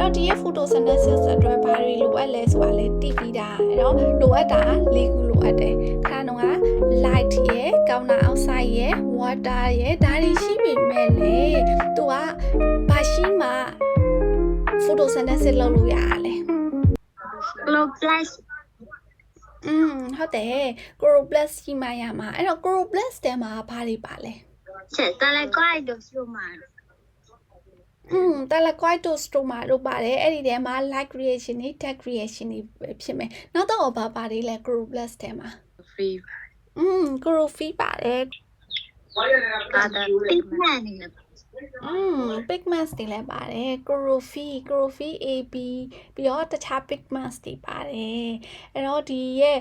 တော့ဒီရဲ့ photosynthesis အတွက်ဘာတွေလိုအပ်လဲဆိုတာလည်းသိပြီးတာအဲ့တော့လိုအပ်တာ၄ခုလိုအပ်တယ်ခါတော့က light ရဲ့ counter outside ရဲ့ water ရဲ့ဒါတွေရှိပေမဲ့လေသူကဘာရှိမှ photosynthesis လုပ်လို့ရတာလဲ chloroplast อืมဟုတ်တယ် chloroplast ရှိမှရမှာအဲ့တော့ chloroplast တဲမှာဘာတွေပါလဲချက်တယ်ကွိုက်တို့ရှိမှ တလကွိုက်တိုစတိုမာတို့ပါတယ်အဲ့ဒီထဲမှာ light reaction တွေ dark reaction တွေပဲဖြစ်မယ်နောက်တော့ဘာပါလေးလဲ chloroplast ထဲမှာ free อืม chlorophyll ပါတယ် ပါတာတိတ်မှန်နေတယ် อืม pigments တွေလည်းပါတယ် chlorophyll chlorophyll A B ပြီးတော့တခြား pigments တွေပါတယ်အဲ့တော့ဒီရဲ့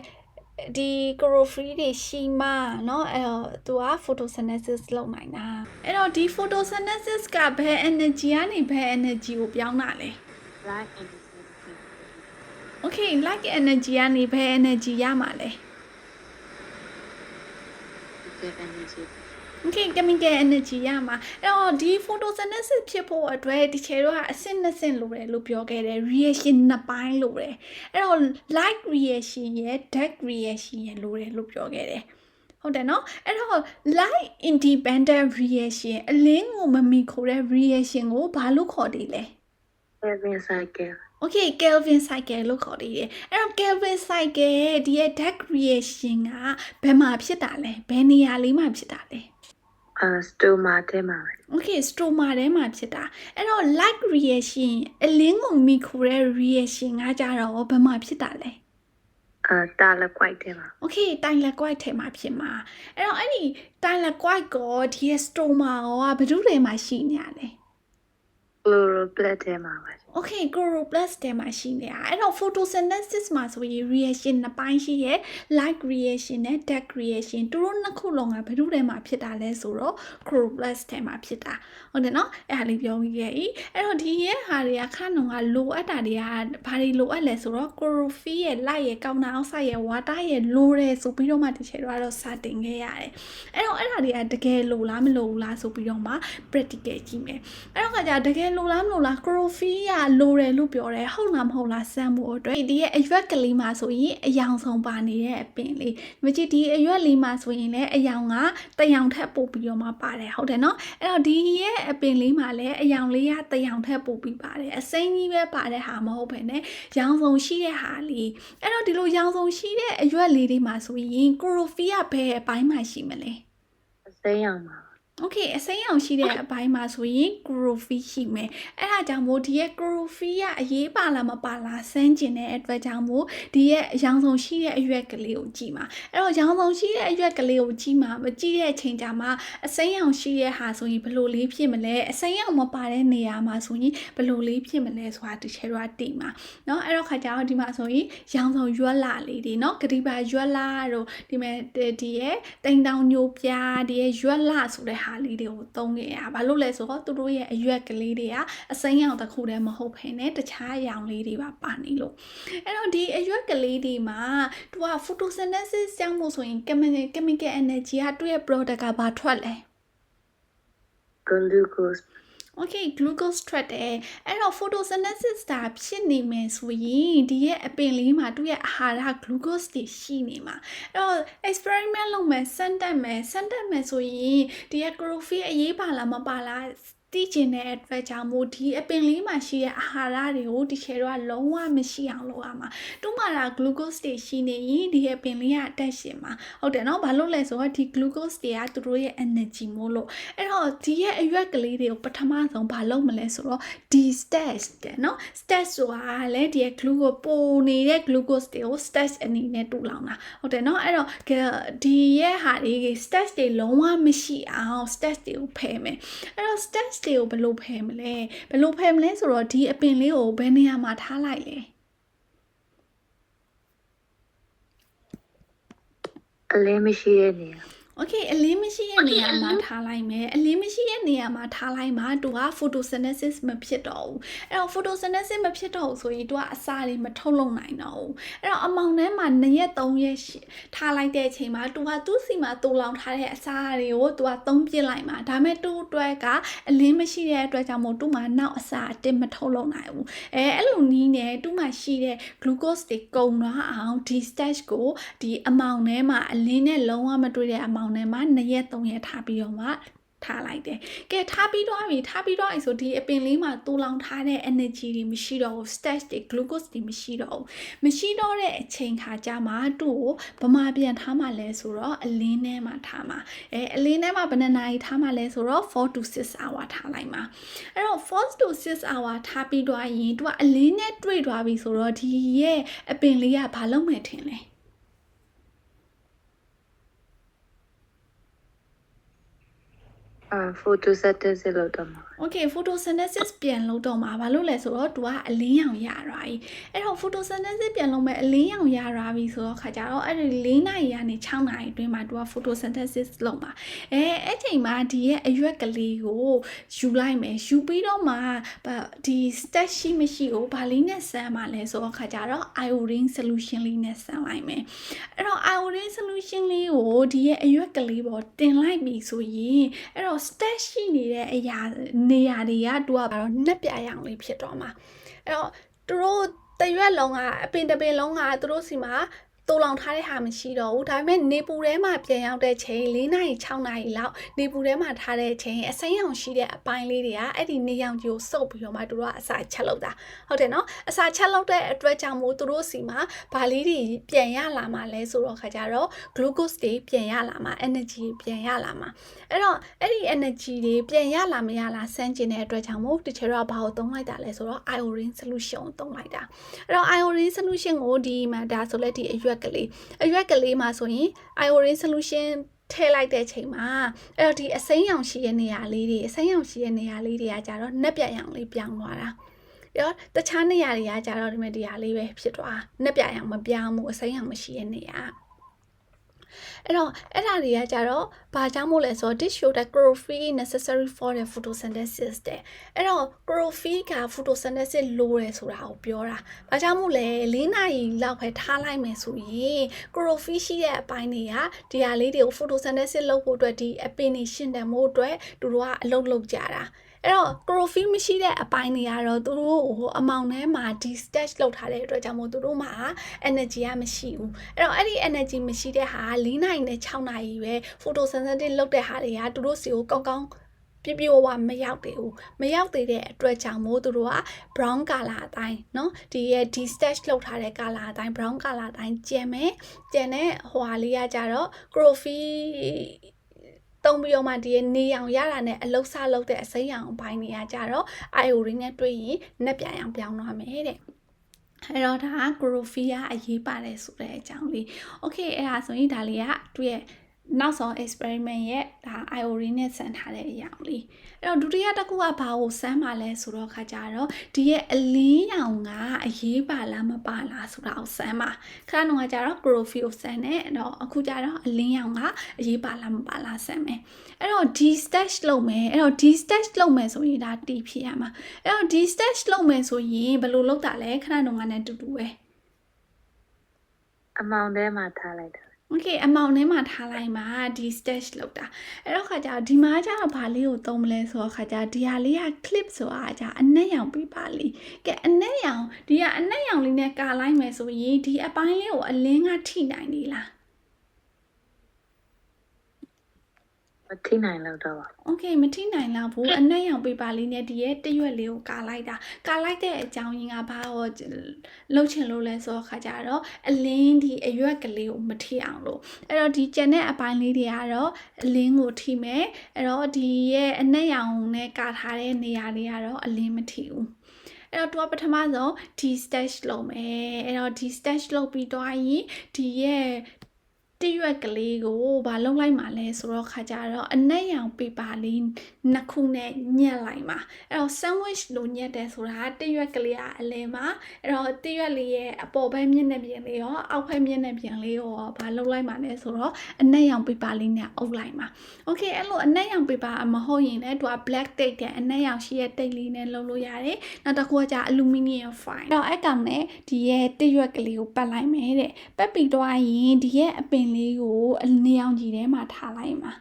ဒီ chlorophyll တွေရှိမှเนาะအဲ့တော့သူက photosynthesis လုပ်နိုင်တာအဲ့တော့ဒီ photosynthesis ကဘယ် energy ကနေဘယ် energy ကိုပြောင်းတာလဲ right and Okay like energy ကနေဘယ် energy ရမှာလဲ the energy Okay chemical energy ရမှာအဲ့တော့ဒီ photosynthesis ဖြစ်ဖို့အတွက်ဒီချေတော့ကအဆင့်နှစ်ဆင့်လိုတယ်လို့ပြောခဲ့တယ် reaction နှစ်ပိုင်းလိုတယ်အဲ့တော့ light reaction ရယ် dark reaction ရယ်လိုတယ်လို့ပြောခဲ့တယ်ဟုတ်တယ်နော်အဲ့တော့ light independent reaction အလင်းကိုမမီခိုတဲ့ reaction ကိုဘာလို့ခေါ်တယ်လဲ Kevin cycle Okay Kelvin cycle လို့ခေါ်သေးတယ်။အဲ့တော့ Kelvin cycle ရဲ့ဒီရဲ့ dark reaction ကဘယ်မှာဖြစ်တာလဲ။ဘယ်နေရာလေးမှာဖြစ်တာလဲ uh stoma ထဲမှာ။ Okay stroma ထဲမှာဖြစ်တာ။အဲ့တော့ light reaction အလင်းကိုမိခိုတဲ့ reaction ကကြတော့ဘယ်မှာဖြစ်တာလဲ uh တာလက်ကွိုက်ထဲမှာ။ Okay တိုင်လက်ကွိုက်ထဲမှာဖြစ်မှာ။အဲ့တော့အဲ့ဒီတိုင်လက်ကွိုက်ကောဒီရဲ့ stroma ကောကဘယ်သူတွေမှာရှိနေရလဲ။ chloroplast ထဲမှာပါ Okay chloroplast ထဲမှာရှိနေတာအဲ့တော့ photosynthesis မှာဆိုရင် reaction နှစ်ပိုင်းရှိရဲ့ light reaction နဲ့ dark reaction သူတို့နှစ်ခုလုံးကဘယ်သူထဲမှာဖြစ်တာလဲဆိုတော့ chloroplast ထဲမှာဖြစ်တာဟုတ်တယ်နော်အဲ့ဒါလေးပြောပြီးခဲ့ပြီအဲ့တော့ဒီရဲ့ဟာတွေကခဏကလိုအပ်တာတွေကဘာတွေလိုအပ်လဲဆိုတော့ chlorophyll ရဲ့ light ရဲ့ counter oxide ရဲ့ water ရဲ့လိုတယ်ဆိုပြီးတော့မှဒီချေတော့စတင်ခဲ့ရတယ်အဲ့တော့အဲ့ဒါတွေကတကယ်လိုလားမလိုဘူးလားဆိုပြီးတော့မှ practical ကြည့်မယ်အဲ့တော့ကကြာတကယ်လိုလားမလိုလား chlorophyll ကလိုတယ်လို့ပြောတယ်ဟုတ်လားမဟုတ်လားစမ်းမှုအတွက်ဒီရဲ့အရွက်ကလေးမှာဆိုရင်အယောင်ဆုံးပါနေတဲ့အပင်လေးမကြည့်ဒီအရွက်လေးမှာဆိုရင်လည်းအယောင်ကတယောင်ထက်ပိုပြီးတော့မှပါတယ်ဟုတ်တယ်နော်အဲ့တော့ဒီရဲ့အပင်လေးမှာလည်းအယောင်လေးကတယောင်ထက်ပိုပြီးပါတယ်အစိမ်းကြီးပဲပါတဲ့ဟာမဟုတ်ဘဲနဲ့ရောင်စုံရှိတဲ့ဟာလေးအဲ့တော့ဒီလိုရောင်စုံရှိတဲ့အရွက်လေးတွေမှာဆိုရင် chlorophyll ကဘယ်အပိုင်းမှာရှိမလဲအစိမ်းအောင်ပါ Okay အစိမ်းရောင်ရှိတဲ့အပိုင်းမှာဆိုရင် groovy ရှိမယ်။အဲ့ဒါကြောင့်မို့ဒီရဲ့ groovy ကအရေးပါလားမပါလားစမ်းကျင်တဲ့အတွက်ကြောင့်မို့ဒီရဲ့ရောင်စုံရှိတဲ့အရွက်ကလေးကိုကြည့်မှာ။အဲ့တော့ရောင်စုံရှိတဲ့အရွက်ကလေးကိုကြည့်မှာမကြည့်တဲ့အချိန်ကြာမှာအစိမ်းရောင်ရှိတဲ့ဟာဆိုရင်ဘယ်လိုလေးဖြစ်မလဲ။အစိမ်းရောင်မပါတဲ့နေရာမှာဆိုရင်ဘယ်လိုလေးဖြစ်မလဲဆိုတာဒီချေတော့တိမှာ။နော်အဲ့တော့ခါကြတော့ဒီမှာဆိုရင်ရောင်စုံရွက်လာလေးတွေနော်ဂတိပါရွက်လာတို့ဒီမဲ့ဒီရဲ့တိန်တောင်ညိုပြားဒီရဲ့ရွက်လာဆိုတဲ့ဟာလေးတွေကိုသုံးခဲ့ရဘာလို့လဲဆိုတော့သူတို့ရဲ့အရွက်ကလေးတွေကအစိမ်းရောင်တစ်ခုတည်းမဟုတ်ဘဲနဲ့တခြားရောင်လေးတွေပါပါနေလို့အဲ့တော့ဒီအရွက်ကလေးတွေမှာသူက photosynthesis ကြောင့်မို့ဆိုရင် chemical chemical energy ကသူ့ရဲ့ product ကဘာထွက်လဲ glucose Okay glucose ထွက်တယ်အဲ့တော့ photosynthesis တာဖြစ်နေမယ်ဆိုရင်ဒီရဲ့အပင်လေးမှာသူ့ရဲ့အာဟာရ glucose တွေရှိနေမှာအဲ့တော့ experiment လုပ်မယ်စမ်းတက်မယ်စမ်းတက်မယ်ဆိုရင်ဒီရဲ့ chlorophyll အရေးပါလားမပါလား သိကျင်တဲ့အတွက်ကြောင့်မို့ဒီအပင်လေးမှာရှိတဲ့အာဟာရတွေကိုဒီချေတော့လုံးဝမရှိအောင်လုပ်ရမှာတူမှာတာ glucose တွေရှိနေရင်ဒီရဲ့ပင်လေးကအတက်ရှင်မှာဟုတ်တယ်နော်ဘာလို့လဲဆိုတော့ဒီ glucose တွေကသူတို့ရဲ့ energy မို့လို့အဲ့တော့ဒီရဲ့အရွက်ကလေးတွေကိုပထမဆုံးဘာလုပ်မလဲဆိုတော့ဒီ stage တဲ့နော် stage ဆိုတာလည်းဒီရဲ့ glucose ပိုနေတဲ့ glucose တွေကို stage အနေနဲ့တူလောင်တာဟုတ်တယ်နော်အဲ့တော့ဒီရဲ့ဟာတွေ stage တွေလုံးဝမရှိအောင် stage တွေကိုဖယ်မယ်အဲ့တော့ stage တွေကိုဘယ်လိုဖယ်မလဲဘယ်လိုဖယ်မလဲဆိုတော့ဒီအပင်လေးကိုဘယ်နေရာမှာထားလိုက်လဲ အလင်းမရှိတဲ့နေရာ Okay အလင်းမရှိတဲ့နေရာမှာထားလိုက်မယ်အလင်းမရှိတဲ့နေရာမှာထားလိုက်မှာသူက photosynthesis မဖြစ်တော့ဘူးအဲ့တော့ photosynthesis မဖြစ်တော့ဘူးဆိုရင်သူကအစာတွေမထုတ်လုပ်နိုင်တော့ဘူးအဲ့တော့အမောင်ထဲမှာ2ရက်3ရက်ရှိထားလိုက်တဲ့အချိန်မှာသူကသူ့စီမှာတူလောင်ထားတဲ့အစာတွေကိုသူကသုံးပြစ်လိုက်မှာဒါပေမဲ့သူ့အတွက်ကအလင်းမရှိတဲ့အတွက်ကြောင့်မို့သူ့မှာနောက်အစာအတစ်မထုတ်လုပ်နိုင်ဘူးအဲအဲ့လိုနီးနေသူ့မှာရှိတဲ့ glucose တွေကုန်သွားအောင်ဒီ stage ကိုဒီအမောင်ထဲမှာအလင်းနဲ့လုံးဝမတွေ့တဲ့အမောင်ထဲမှာ2ရက်3ရက်ထားပြီးတော့မှထားလိုက်တယ်။ကဲထားပြီးတော့ပြီထားပြီးတော့အဲ့ဆိုဒီအပင်လေးမှာတူလောင်ထားတဲ့ energy တွေမရှိတော့ဘူး stage တွေ glucose တွေမရှိတော့ဘူး။မရှိတော့တဲ့အချိန်ခါကျမှသူ့ကိုဗမာပြန်ထားမှလဲဆိုတော့အလင်းထဲမှာထားမှာ။အဲအလင်းထဲမှာဘယ်နှစ်နာရီထားမှလဲဆိုတော့4 to 6 hour ထားလိုက်မှာ။အဲ့တော့ 4 to 6 hour ထားပြီးတော့ရင်သူကအလင်းနဲ့တွေ့သွားပြီဆိုတော့ဒီရဲ့အပင်လေးကဘာလုပ်မယ်ထင်လဲ။ အာ photosynthesis လုပ်တော့မှာ Okay photosynthesis ပြန်လုပ်တော့မှာဘာလို့လဲဆိုတော့သူကအလင်းရောင်ရတာ E အဲ့တော့ photosynthesis ပြန်လုပ်မဲ့အလင်းရောင်ရတာပြီဆိုတော့ခါကြတော့အဲ့ဒီ၄နာရီကနေ6နာရီအတွင်းမှာသူက photosynthesis လုပ်မှာအဲအဲ့ချိန်မှာဒီရဲ့အရွက်ကလေးကိုယူလိုက်မယ်ယူပြီးတော့မှဒီ stat ရှိမရှိကိုဘာလေးနဲ့ဆန်းမှာလဲဆိုတော့ခါကြတော့ iodine solution လေးနဲ့ဆန်းလိုက်မယ်အဲ့တော့ iodine solution လေးကိုဒီရဲ့အရွက်ကလေးပေါ်တင်လိုက်ပြီဆိုရင်အဲ့တော့ stat ရှိနေတဲ့အရာနေရာတွေကသူကဘာတော့နှက်ပြရအောင်လေးဖြစ်တော့မှာအဲ့တော့သူတို့တရွက်လုံးကအပင်တပင်လုံးကသူတို့စီမှာ တူလောင်ထားတဲ့ဟာမရှိတော့ဘူးဒါပေမဲ့နေပူထဲမှာပြန်ရောက်တဲ့ချိန်၄နာရီ6နာရီလောက်နေပူထဲမှာထားတဲ့ချိန်အစိမ်းရောင်ရှိတဲ့အပိုင်းလေးတွေကအဲ့ဒီနေရောင်ကြီးကိုစုပ်ပြီးတော့မှသူတို့ကအစာချက်လောက်တာဟုတ်တယ်နော်အစာချက်လောက်တဲ့အတွက်ကြောင့်မို့သူတို့စီမှာဗာလေးတွေပြန်ရလာမှလဲဆိုတော့ခါကြတော့ glucose တွေပြန်ရလာမှ energy ပြန်ရလာမှအဲ့တော့အဲ့ဒီ energy တွေပြန်ရလာမရလာစမ်းကျင်တဲ့အတွက်ကြောင့်မို့တချို့တော့ဘာကိုသုံးလိုက်တာလဲဆိုတော့ iodine solution ကိုသုံးလိုက်တာအဲ့တော့ iodine solution ကိုဒီမှာဒါဆိုလဲဒီအရွက်ကလေးအရွက်ကလေးမှာဆိုရင် iodine solution ထည့်လိုက်တဲ့ချိန်မှာအဲ့တော့ဒီအစိမ်းရောင်ရှိတဲ့နေရာလေးတွေအစိမ်းရောင်ရှိတဲ့နေရာလေးတွေကကြတော့နှက်ပြတ်ရောင်လေးပြောင်းသွားတာရောတခြားနေရာတွေကကြတော့ဒီမဲ့ဒီဟာလေးပဲဖြစ်သွားနှက်ပြတ်ရောင်မပြောင်းဘူးအစိမ်းရောင်မရှိတဲ့နေရာ အဲ့တော့အဲ့ဒါတွေကကြတော့ဘာကြောင့်မို့လဲဆိုတော့ this show that chlorophyll necessary for the photosynthesis တဲ့အဲ့တော့ chlorophyll က photosynthesis လိုတယ်ဆိုတာကိုပြောတာဘာကြောင့်မို့လဲ၄နာရီလောက်ပဲထားလိုက်မယ်ဆိုရင် chlorophyll ရှိတဲ့အပိုင်းတွေကဒီဟာလေးတွေကို photosynthesis လုပ်ဖို့အတွက်ဒီအပင်တွေရှင်းတယ်မို့အတွက်သူတို့ကအလုပ်လုပ်ကြတာ အဲ့တော့ chlorophyll မရှိတဲ့အပိုင်းတွေကတော့သူတို့ဟိုအမောင်ထဲမှာဒီ stage လောက်ထားတဲ့အတွက်ကြောင့်မို့သူတို့မှာ energy ကမရှိဘူးအဲ့တော့အဲ့ဒီ energy မရှိတဲ့ဟာ၄နိုင်နဲ့6နိုင်ပဲ photosynthesis လုပ်တဲ့ဟာတွေကသူတို့စီကိုကောင်းကောင်းပြပြဝမရောက်သေးဘူးမရောက်သေးတဲ့အတွက်ကြောင့်မို့သူတို့က brown color အတိုင်းเนาะဒီရဲ့ဒီ stage လောက်ထားတဲ့ color အတိုင်း brown color အတိုင်းကျန်မယ်ကျန်တဲ့ဟွာလေးကကြတော့ chlorophyll တုံးပြီးတော့မှဒီနေရောင်ရတာနဲ့အလုတ်ဆလုတ်တဲ့အစိမ်းရောင်အပိုင်းတွေကကြတော့ iodine နဲ့တွေ့ရင်နှက်ပြန်အောင်ပြောင်းသွားမယ်တဲ့အဲ့တော့ဒါက chlorophyll အရေးပါတယ်ဆိုတဲ့အကြောင်းလေး။ Okay အဲ့ဒါဆိုရင်ဒါလေးကသူ့ရဲ့ နောက်ဆုံး experiment ရဲ့ဒါ iodine နဲ့ဆန်ထားတဲ့အရာလေးအဲ့တော့ဒုတိယတစ်ခုကဘာကိုစမ်းပါလဲဆိုတော့ခါကြတော့ဒီရဲ့အလင်းရောင်ကအရေးပါလားမပါလားဆိုတာကိုစမ်းပါခဏတော့ကကြတော့ chlorophyll ကိုစမ်းတယ်အဲ့တော့အခုကြတော့အလင်းရောင်ကအရေးပါလားမပါလားစမ်းမယ်အဲ့တော့ဒီ stage လုပ်မယ်အဲ့တော့ဒီ stage လုပ်မယ်ဆိုရင်ဒါတီးဖြစ်ရမှာအဲ့တော့ဒီ stage လုပ်မယ်ဆိုရင်ဘယ်လိုလုပ်တာလဲခဏတော့ကနဲ့တူတူပဲအမောင်ထဲမှာထားလိုက်တာ Okay အမောင်ထဲမှာထားလိုက်မှာဒီ stage လောက်တာအဲ့တော့ခါကျတော့ဒီမှာကျတော့ဘာလေးကိုသုံးမလဲဆိုတော့ခါကျဒီဟာလေးက clip ဆိုတာကျအနက်ရောင်ပေးပါလိကဲအနက်ရောင်ဒီကအနက်ရောင်လေးနဲ့ကာလိုက်မယ်ဆိုရင်ဒီအပိုင်းလေးကိုအလင်းကထိနိုင်နေလား မထိနိုင်တော့တော့ပါ Okay မထိနိုင်လောက်ဘူးအနက်ရောင်ပေးပါလေးနဲ့ဒီရဲ့တရွက်လေးကိုကာလိုက်တာကာလိုက်တဲ့အကြောင်းရင်းကဘာတော့လှုပ်ချင်လို့လဲဆိုတော့ခါကျတော့အလင်းဒီအရွက်ကလေးကိုမထိအောင်လို့အဲ့တော့ဒီကျန်တဲ့အပိုင်းလေးတွေကတော့အလင်းကိုထိမယ်အဲ့တော့ဒီရဲ့အနက်ရောင်နဲ့ကာထားတဲ့နေရာလေးကတော့အလင်းမထိဘူးအဲ့တော့သူကပထမဆုံးဒီ stage လုပ်မယ်အဲ့တော့ဒီ stage လုပ်ပြီးတော့ရင်ဒီရဲ့ တရွက်ကလေးကိုဘာလုပ်လိုက်မှာလဲဆိုတော့ခါကြတော့အနက်ရောင်ပေပါလေးနှစ်ခုနဲ့ညက်လိုက်မှာအဲ့တော့ sandwich လို့ညက်တယ်ဆိုတာတရွက်ကလေးကအလဲမှာအဲ့တော့တရွက်လေးရဲ့အပေါ်ဘက်မျက်နှာပြင်လေးရောအောက်ဘက်မျက်နှာပြင်လေးရောဘာလုပ်လိုက်မှာလဲဆိုတော့အနက်ရောင်ပေပါလေးနဲ့အုပ်လိုက်မှာ okay အဲ့လိုအနက်ရောင်ပေပါမဟုတ်ရင်လည်းသူက black tape တဲ့အနက်ရောင်ရှိတဲ့တိတ်လေးနဲ့လုပ်လို့ရတယ်နောက်တစ်ခုကじゃ aluminium foil အဲ့တော့အဲ့ကောင်နဲ့ဒီရဲ့တရွက်ကလေးကိုပတ်လိုက်မယ်တဲ့ပတ်ပြီးတော့ရင်ဒီရဲ့အပင်လေးကိုနေအောင်ကြီးထဲမှာထားလိုက်မှာ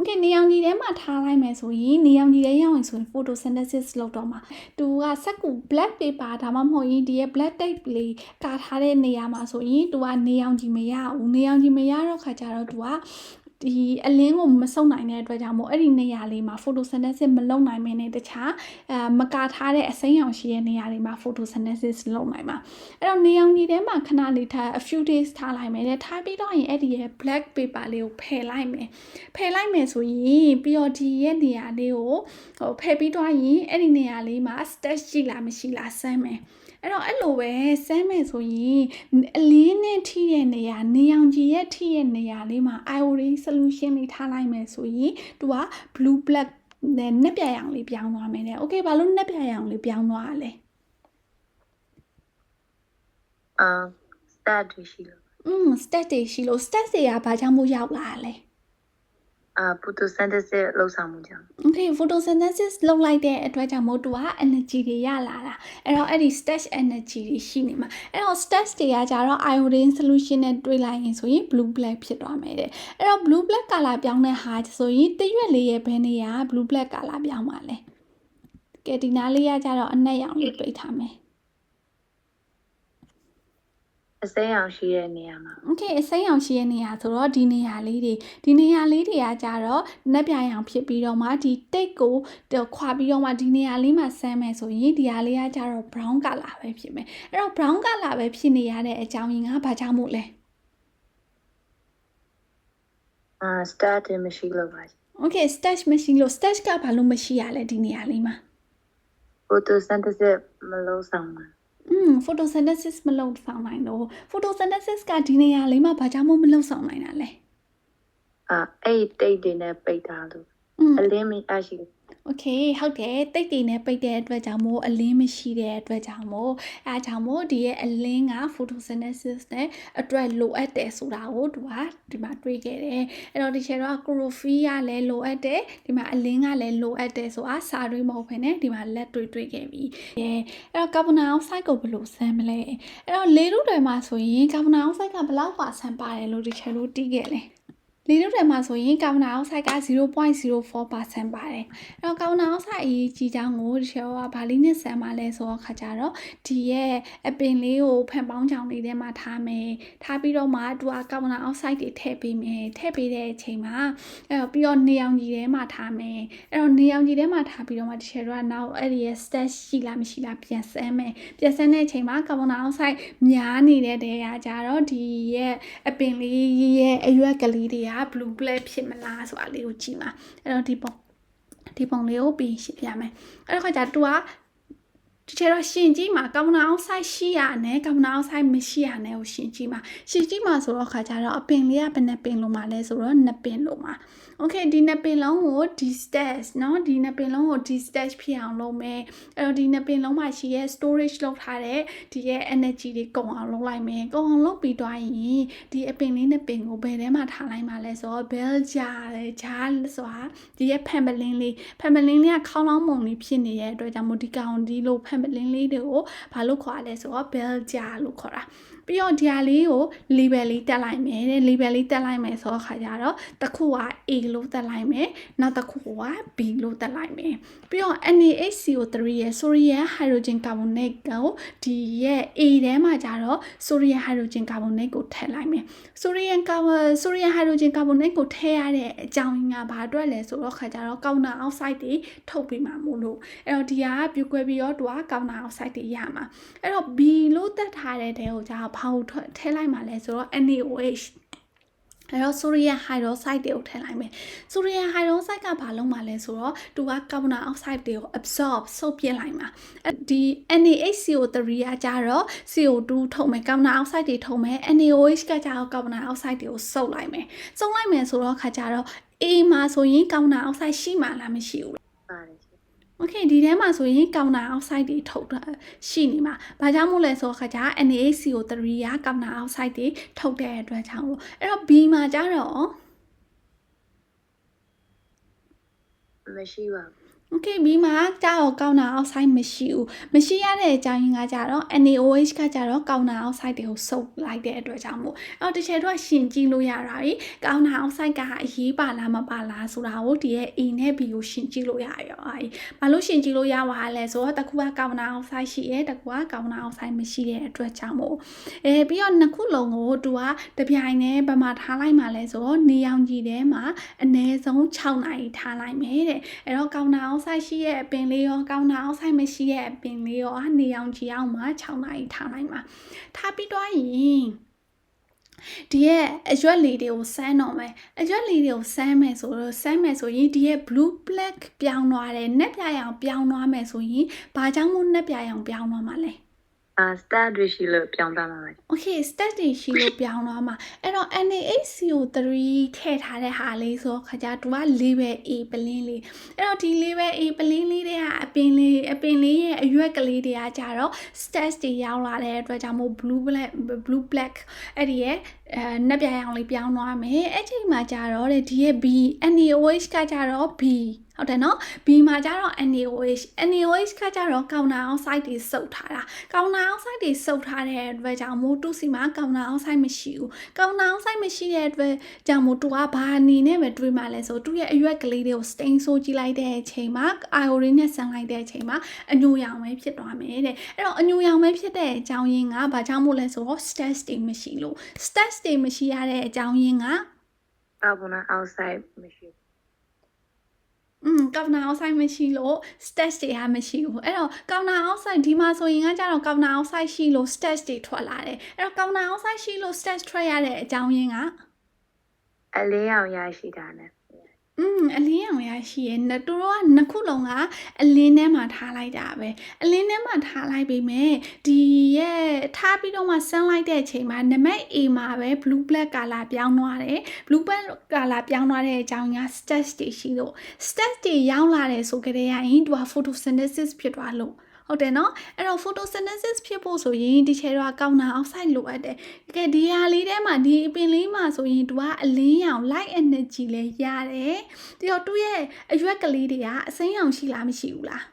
Okay နေအောင်ကြီးထဲမှာထားလိုက်မယ်ဆိုရင်နေအောင်ကြီးထဲရောက်ရင်ဆိုရင် photosynthesis လုပ်တော့မှာသူကစက်ကူ black paper ဒါမှမဟုတ်ရင်ဒီရဲ့ black tape လေးကာထားတဲ့နေရာမှာဆိုရင်သူကနေအောင်ကြီးမရဘူးနေအောင်ကြီးမရတော့ခါကြတော့သူက ဒီအလင်းကိုမစုံနိုင်တဲ့အတွက်ကြောင့်မို့အဲ့ဒီနေရာလေးမှာ photosynthesis မလုပ်နိုင်မင်းနဲ့တခြားအဲမကာထားတဲ့အစိမ်းရောင်ရှိတဲ့နေရာလေးမှာ photosynthesis လုပ်နိုင်မှာအဲ့တော့နေအောင်ကြီးထဲမှာခဏလေးထား a few days ထားလိုက်မယ်တဲ့ထားပြီးတော့ရင်အဲ့ဒီရဲ့ black paper လေးကိုဖယ်လိုက်မယ်ဖယ်လိုက်မယ်ဆိုရင်ပြီးတော့ဒီရဲ့နေရာလေးကိုဟိုဖယ်ပြီးတော့ရင်အဲ့ဒီနေရာလေးမှာ stage ရှိလားမရှိလားစမ်းမယ် အဲ့တော့အဲ့လိုပဲစမ်းမယ်ဆိုရင်အလင်းနဲ့ထိတဲ့နေရာနေအောင်ကြီးရဲ့ထိတဲ့နေရာလေးမှာ iodine solution လေးထားလိုက်မယ်ဆိုရင်သူက blue black နဲ့နှက်ပြရောင်လေးပြောင်းသွားမယ်တဲ့။ Okay ဘာလို့နှက်ပြရောင်လေးပြောင်းသွားရလဲအာ start တွေရှိလို့။อืม stat တွေရှိလို့ stat တွေကဘာကြောင့်မို့ရောက်လာလဲ။ အာ photosynthesis လောက်ဆောင်မှုကြောင့် Okay photosynthesis လုပ်လိုက်တဲ့အတွက်ကြောင့်မို့သူက energy တွေရလာတာအဲ့တော့အဲ့ဒီ stash energy တွေရှိနေမှာအဲ့တော့ stash တွေကကြတော့ iodine solution နဲ့တွေးလိုက်ရင်ဆိုရင် blue black ဖြစ်သွားမယ်တဲ့အဲ့တော့ blue black color ပြောင်းတဲ့ဟာဆိုရင်တရွက်လေးရဲ့ဘယ်နေရာ blue black color ပြောင်းပါလဲကဲဒီနားလေးကကြတော့အနက်ရောင်လေးပိတ်ထားမယ် အစိမ်းအောင်ရှိတဲ့နေရာမှာ Okay အစိမ်းအောင်ရှိတဲ့နေရာဆိုတော့ဒီနေရာလေးတွေဒီနေရာလေးတွေကကြတော့နက်ပြရောင်ဖြစ်ပြီးတော့မှဒီတိတ်ကိုတော့ခွာပြီးတော့မှဒီနေရာလေးမှာဆမ်းမယ်ဆိုရင်ဒီဟာလေးကကြတော့ brown color ပဲဖြစ်မယ်အဲ့တော့ brown color ပဲဖြစ်နေရတဲ့အကြောင်းရင်းကဘာကြောင့်မို့လဲအာ start တွေမရှိလို့ပါ Okay stash မရှိလို့ stash ကဘာလို့မရှိရလဲဒီနေရာလေးမှာ photosynthesis မလုပ်ဆောင်ဘူး อืม photosynthesis မလုပ်ဆောင်နိုင်တော့ photosynthesis ကဒီနေရာလေးမှာဘာကြောင့်မမလုပ်ဆောင်နိုင်တာလဲအာအဲ့တိတ်တွေနဲ့ပိတ်ထားလို့အလင်းမရရှိ โอเคဟုတ်တယ်တိတ်တိတ်နဲ့ပိတ်တဲ့အတွက်ကြောင့်မို့အလင်းမရှိတဲ့အတွက်ကြောင့်မို့အဲအကြောင့်မို့ဒီရဲ့အလင်းက photosynthesis နဲ့အတွက်လိုအပ်တယ်ဆိုတာကိုသူကဒီမှာတွေးခဲ့တယ်အဲ့တော့ဒီချက်တော့ chlorophyll ကလည်းလိုအပ်တယ်ဒီမှာအလင်းကလည်းလိုအပ်တယ်ဆိုတာစာတွေးမဟုတ်ဘဲနဲ့ဒီမှာလက်တွေတွေးခဲ့ပြီအဲအဲ့တော့ကာဗွန်ဒိုင်အောက်ဆိုက်ကိုဘယ်လိုဆန်းမလဲအဲ့တော့လေထုတွေမှာဆိုရင်ကာဗွန်ဒိုင်အောက်ဆိုက်ကဘယ်လောက်ပါဆန်းပါတယ်လို့ဒီချက်လို့တီးခဲ့လဲ လေထုတွေမှာဆိုရင်ကာဗွန်ဒိုင်အောက်ဆိုက်က0.04%ပါတယ်အဲ့တော့ကာဗွန်ဒိုင်အောက်ဆိုက်အရေးကြီးကြောင်းကိုဒီချက်ကဘာလေးနဲ့ဆန်းပါလဲဆိုတော့ခါကြတော့ဒီရဲ့အပင်လေးကိုဖန်ပေါင်းချောင်လေးထဲမှာထားမယ်ထားပြီးတော့မှသူကကာဗွန်ဒိုင်အောက်ဆိုက်တွေထည့်ပေးမယ်ထည့်ပေးတဲ့အချိန်မှာအဲ့တော့ပြီးတော့နေအောင်ကြီးထဲမှာထားမယ်အဲ့တော့နေအောင်ကြီးထဲမှာထားပြီးတော့မှဒီချက်ကနောက်အဲ့ဒီရဲ့ stat ရှိလားမရှိလားပြန်ဆန်းမယ်ပြန်ဆန်းတဲ့အချိန်မှာကာဗွန်ဒိုင်အောက်ဆိုက်များနေတဲ့တဲကကြတော့ဒီရဲ့အပင်လေးရဲ့အရွက်ကလေးတွေက blue black ဖြစ်မလားဆိုတာလေးကိုကြည့်ပါအဲ့တော့ဒီပုံဒီပုံလေးကိုပြီးရှင်းပြမယ်အဲ့တော့ခါကျတူကဒီချေတော့ရှင်ကြီးမှာကာဗွန်ဒိုင်အောက်ဆိုက်ရှိရနဲ့ကာဗွန်ဒိုင်အောက်ဆိုက်မရှိရနဲ့ကိုရှင်ကြီးမှာရှင်ကြီးမှာဆိုတော့ခါကျတော့အပင်လေးကဘယ်နှပင်လုံးမှာလဲဆိုတော့နှစ်ပင်လုံးမှာ Okay ဒီနှစ်ပင်လုံးကို D stage เนาะဒီနှစ်ပင်လုံးကို D stage ဖြစ်အောင်လုပ်မယ်အဲ့တော့ဒီနှစ်ပင်လုံးမှာရှိရဲ storage လုပ်ထားတဲ့ဒီရဲ့ energy တွေကုန်အောင်လုပ်လိုက်မယ်ကုန်အောင်လုပ်ပြီးသွားရင်ဒီအပင်လေးနှစ်ပင်ကိုဘယ်ထဲမှာထားလိုက်မှာလဲဆိုတော့ bell jar လေ jar ဆိုတာဒီရဲ့ pamphlet လေး pamphlet လေးကခေါင်းလောင်းမုံလေးဖြစ်နေတဲ့အတွက်ကြောင့်မို့ဒီကောင်ဒီလို pamphlet လေးတွေကိုဘာလို့ခေါ်ရလဲဆိုတော့ bell jar လို့ခေါ်တာပြီးတော့ဒီဟာလေးကို label လေးတက်လိုက်မယ်တဲ့ label လေးတက်လိုက်မယ်ဆိုတော့ခါကြတော့တစ်ခုက A လို့တက်လိုက်မယ်နောက်တစ်ခုက B လို့တက်လိုက်မယ်ပြီးတော့ NaHCO3 ရဲ့ sodium hydrogen carbonate ကိုဒီရဲ့ A ထဲမှာကြတော့ sodium hydrogen carbonate ကိုထည့်လိုက်မယ် sodium carbon sodium hydrogen carbonate ကိုထည့်ရတဲ့အကြောင်းရင်းကဘာအတွက်လဲဆိုတော့ခါကြတော့ကောင်းတာ oxide တွေထုတ်ပြီးမှမို့လို့အဲ့တော့ဒီဟာကပြူကွဲပြီးတော့သူကကောင်းတာ oxide တွေရမှာအဲ့တော့ B လို့တက်ထားတဲ့တဲကိုကြာဘာလို့ထည့်လိုက်မှလဲဆိုတော့ NaOH အဲ့တော့ sodium hydroxide တွေကိုထည့်လိုက်မယ် sodium hydroxide ကဘာလုပ်မှာလဲဆိုတော့သူက carbon dioxide တွေကို absorb ဆုပ်ပြစ်လိုက်မှာအဲ့ဒီ NaHCO3 ကကြတော့ CO2 ထုတ်မယ် carbon dioxide တွေထုတ်မယ် NaOH ကကြတော့ carbon dioxide တွေကိုစုပ်လိုက်မယ်စုပ်လိုက်မယ်ဆိုတော့ခါကြတော့ A မှာဆိုရင် carbon dioxide ရှိမှလားမရှိဘူးလားပါတယ်ရှင် โอเคဒီထဲမှာဆိုရင်ကောင်နာအောက်ဆိုက်တွေထုတ်တာရှိနေမှာ။ဘာကြောင့်မို့လဲဆိုတော့ခါကျ NaCO3 ကကောင်နာအောက်ဆိုက်တွေထုတ်တဲ့အတွက်ကြောင့်လို့အဲ့တော့ B မှာကျတော့ မရှိပါဘူး โอเค B မှာကျတော့ကောင်နာအောက်ဆိုက်မရှိဘူး။မရှိရတဲ့အကြောင်းရင်းကကျတော့ NaOH ကကျတော့ကောင်နာအောက်ဆိုက်တွေကိုစုပ်လိုက်တဲ့အတွက်ကြောင့်မို့အဲ့တော့တစ်ချက်တော့ရှင်ကြည့်လို့ရတာပြီ။ကောင်နာအောက်ဆိုက်ကအရေးပါလားမပါလားဆိုတာကိုဒီရဲ့ A နဲ့ B ကိုရှင်ကြည့်လို့ရရော။အဲ့ဘာလို့ရှင်ကြည့်လို့ရပါလဲဆိုတော့တစ်ခုကကောင်နာအောက်ဆိုက်ရှိရဲတစ်ခုကကောင်နာအောက်ဆိုက်မရှိတဲ့အတွက်ကြောင့်မို့အဲပြီးတော့နှစ်ခုလုံးကိုသူကတပြိုင်တည်းဗမာထားလိုက်မှလဲဆိုတော့နေရောင်ကြီးထဲမှာအနည်းဆုံး6နာရီထားလိုက်မယ်တဲ့အဲ့တော့ကောင်နာ အောက်ဆိုက်ရှိရဲ့အပင်လေးရောကောင်နာအောက်ဆိုက်မရှိရဲ့အပင်လေးရောနေရောင်ကြီးအောင်မှာ6နာရီထားလိုက်မှာထားပြီးတော့ရင်ဒီရဲ့အရွက်လေးတွေကိုစမ်းတော့မယ်အရွက်လေးတွေကိုစမ်းမယ်ဆိုတော့စမ်းမယ်ဆိုရင်ဒီရဲ့ blue black ပြောင်းသွားတယ်နက်ပြရောင်ပြောင်းသွားမယ်ဆိုရင်ဘာကြောင့်မို့နက်ပြရောင်ပြောင်းသွားမှာလဲ အာ star တွေရှိလို့ပြောင်းသွားမှာပါ Okay stat တွေရှိလို့ပြောင်းသွားမှာအဲ့တော့ NaHCO3 ထည့်ထားတဲ့ဟာလေးဆိုခါကြသူက level A ပလင်းလေးအဲ့တော့ဒီ level A ပလင်းလေးတွေကအပင်လေးအပင်လေးရဲ့အရွက်ကလေးတွေကကြတော့ stats တွေရောက်လာတဲ့အတွက်ကြောင့်မို့ blue black blue black အဲ့ဒီရဲ့ အဲနက်ပြရောင်လေးပြောင်းသွားမယ်အဲ့ချိန်မှာကြတော့တဲ့ဒီရဲ့ B NaOH ကကြတော့ B ဟုတ်တယ်နော် B မှာကျတော့ NaOH NaOH ကကျတော့ကောင်နာအောင် site တွေစုပ်ထားတာကောင်နာအောင် site တွေစုပ်ထားတဲ့အတွက်ကြောင့်မို့တူစီမှာကောင်နာအောင် site မရှိဘူးကောင်နာအောင် site မရှိတဲ့အတွက်ကြောင့်မို့တူကဘာအနေနဲ့ပဲတွေးမှလဲဆိုတူရဲ့အရွက်ကလေးတွေကို stain ဆိုးကြည့်လိုက်တဲ့အချိန်မှာ iodine နဲ့ဆန်လိုက်တဲ့အချိန်မှာအညိုရောင်ပဲဖြစ်သွားမယ်တဲ့အဲ့တော့အညိုရောင်ပဲဖြစ်တဲ့အကြောင်းရင်းကဘာကြောင့်မို့လဲဆိုတော့ stats တွေမရှိလို့ stats တွေမရှိရတဲ့အကြောင်းရင်းကကာဗွန်နာအောက်ဆိုက်မရှိဘူးอืมကောက်နာအောက်ဆိုင်မရှိလို့ stats တွေကမရှိဘူးအဲ့တော့ကောက်နာအောက်ဆိုင်ဒီမှာဆိုရင်ကကြတော့ကောက်နာအောက်ဆိုင်ရှိလို့ stats တွေထွက်လာတယ်အဲ့တော့ကောက်နာအောက်ဆိုင်ရှိလို့ stats ထွက်ရတဲ့အကြောင်းရင်းကအလင်းအောင်ရရှိတာနဲ့ อืมအလင်းရောင်ရရှိရဲ့နတူတော့ကနှစ်ခုလုံးကအလင်းထဲမှာထားလိုက်တာပဲအလင်းထဲမှာထားလိုက်ပြီမဲ့ဒီရဲ့ထားပြီးတော့မှဆန်းလိုက်တဲ့အချိန်မှာနံပါတ် A မှာပဲ blue black color ပြောင်းသွားတယ် blue black color ပြောင်းသွားတဲ့အကြောင်းက stats တွေရှိလို့ stats တွေရောင်းလာတယ်ဆိုကြတဲ့ရင်သူက photosynthesis ဖြစ်သွားလို့ ဟုတ်တယ်နော်အဲ့တော့ photosynthesis ဖြစ်ဖို့ဆိုရင်ဒီချေတော့ကောင်းတာ outside လိုအပ်တယ်တကယ်ဒီဟာလေးထဲမှာဒီအပင်လေးမှာဆိုရင်သူကအလင်းရောင် light energy လဲရတယ်ပြီးတော့သူ့ရဲ့အရွက်ကလေးတွေကအစိမ်းရောင်ရှိလားမရှိဘူးလား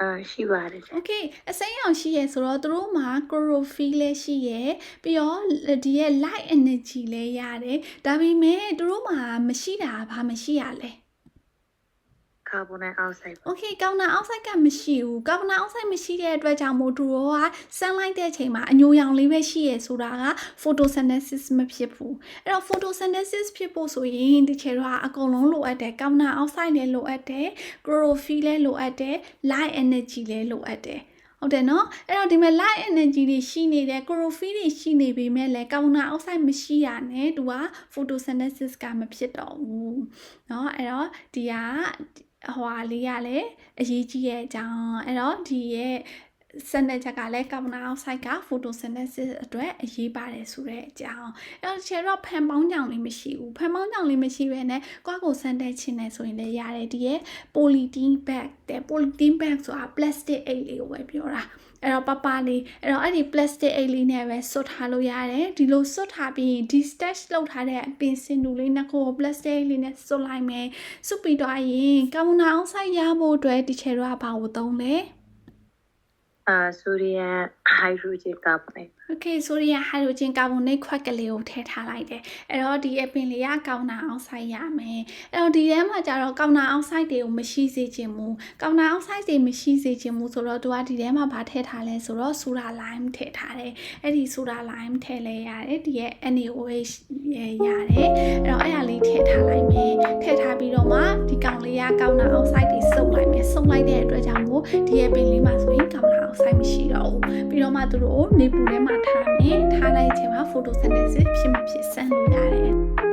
အာရှိပါတယ်ရှင် Okay အစိမ်းရောင်ရှိရဲဆိုတော့သူတို့မှာ chlorophyll လည်းရှိရဲပြီးတော့ဒီရဲ့ light energy လည်းရတယ်ဒါပေမဲ့သူတို့မှာမရှိတာဘာမရှိရလဲ ကာဗွန်နာအောက်ဆိုက် โอเคကောင်နာအောက်ဆိုက်ကမရှိဘူးကောင်နာအောက်ဆိုက်မရှိတဲ့အတွက်ကြောင့်မို့သူတို့ကဆန်းလိုက်တဲ့အချိန်မှာအညိုရောင်လေးပဲရှိရဆိုတာက photosynthesis မဖြစ်ဘူးအဲ့တော့ photosynthesis ဖြစ်ဖို့ဆိုရင်ဒီချေတော့အကုန်လုံးလိုအပ်တယ်ကောင်နာအောက်ဆိုက်လည်းလိုအပ်တယ် chlorophyll လည်းလိုအပ်တယ် light energy လည်းလိုအပ်တယ်ဟုတ်တယ်နော်အဲ့တော့ဒီမှာ light energy တွေရှိနေတယ် chlorophyll တွေရှိနေပေမဲ့လည်းကောင်နာအောက်ဆိုက်မရှိရနဲ့သူက photosynthesis ကမဖြစ်တော့ဘူးเนาะအဲ့တော့ဒီက ဟွာလေးကလည်းအရေးကြီးရဲ့အကြောင်းအဲ့တော့ဒီရဲ့စနစ်ချက်ကလည်းကာဗွန်ဒိုင်အောက်ဆိုက်က photosynthesis အတွက်အရေးပါတယ်ဆိုတဲ့အကြောင်းအဲ့တော့ချေတော့ဖန်ပေါင်းကြောင်လေးမရှိဘူးဖန်ပေါင်းကြောင်လေးမရှိဘဲနဲ့ကွာကိုစမ်းတဲ့ချင်းနေဆိုရင်လည်းရတယ်ဒီရဲ့ polythene bag တဲ့ polythene bag ဆိုတာ plastic အိတ်လေးကိုပဲပြောတာ အဲ့တော့ပပလေးအဲ့တော့အဲ့ဒီ plastic အိတ်လေးနဲ့ပဲစွတ်ထားလို့ရတယ်ဒီလိုစွတ်ထားပြီးရင်ဒီ stash လောက်ထားတဲ့အပင်စင်တူလေးနှစ်ခုကို plastic အိတ်လေးနဲ့စွတ်လိုက်မယ်စွတ်ပြီးတော့ရင်ကာဗွန်ဒိုင်အောက်ဆိုက်ရဖို့အတွက်ဒီချေတော့ဘာကိုသုံးလဲအာဆိုဒီယမ်ဟိုက်ဒရိုဂျင်ကာဗွန်နိတ်โอเคဆိုရီယာဟိုက်ဒရိုဂျင်ကာဗွန်နိတ်ခွက်ကလေးကိုထည့်ထားလိုက်တယ်အဲ့တော့ဒီအပင်လေးကကောင်းတာအောက်ဆိုက်ရမယ်အဲ့တော့ဒီထဲမှာကျတော့ကောင်းတာအောက်ဆိုက်တွေကိုမရှိစေချင်ဘူးကောင်းတာအောက်ဆိုက်တွေမရှိစေချင်ဘူးဆိုတော့သူကဒီထဲမှာဗာထည့်ထားလဲဆိုတော့ဆူရာလိုင်းထည့်ထားတယ်အဲ့ဒီဆူရာလိုင်းထည့်လဲရတယ်ဒီရဲ့ NaOH ရဲ့ရတယ်အဲ့တော့အဲ့ဒါလေးထည့်ထားလိုက်မယ်ထည့်ထားပြီးတော့မှဒီကောင်လေးကကောင်းတာအောက်ဆိုက်တွေစုပ်လိုက်မယ်စုပ်လိုက်တဲ့အတွက်ကြောင့်မို့ဒီရဲ့ပင်လေးမှာဆိုရင်ကောင်းတာအောက်ဆိုက်မရှိတော့ဘူးပြီးတော့မှသူတို့ကိုနေပူထဲမှာ ထားမယ်ထားလိုက်ခြင်းမှာ photosynthesis ဖြစ်မှဖြစ်ဆန်းလို့ရတယ်